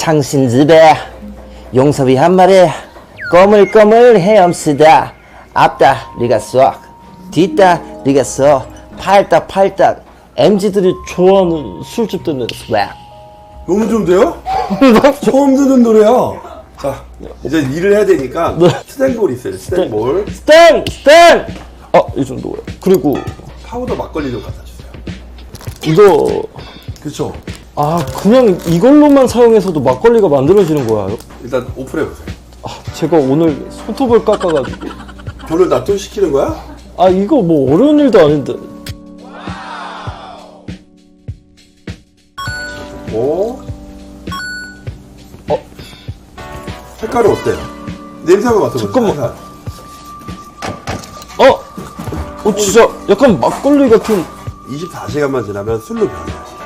창신 집에 용섭이 한 마리 꼬물꼬물 헤엄쓰다 앞다 리가 쏙 뒷다리가 쏙 팔딱 팔딱 MZ들이 좋아하는 술집 듣는 스웩 너무 좋은데요? 처음 듣는 노래야. 자, 이제 일을 해야 되니까 스탠볼 있어요. 스탠볼. 스탠! 스탠! 아, 이 정도요. 그리고 파우더 막걸리 좀 갖다 주세요. 이거 그렇죠. 아 그냥 이걸로만 사용해서도 막걸리가 만들어지는 거야. 일단 오픈해 보세요. 아, 제가 오늘 손톱을 깎아가지고 저를 납품시키는 거야? 아 이거 뭐 어려운 일도 아닌데 오. 어? 색깔은 어때요? 냄새 한번 맡아보세요. 잠깐만. 살살. 어? 어 진짜 약간 막걸리 같은 24시간만 지나면 술로 변해요.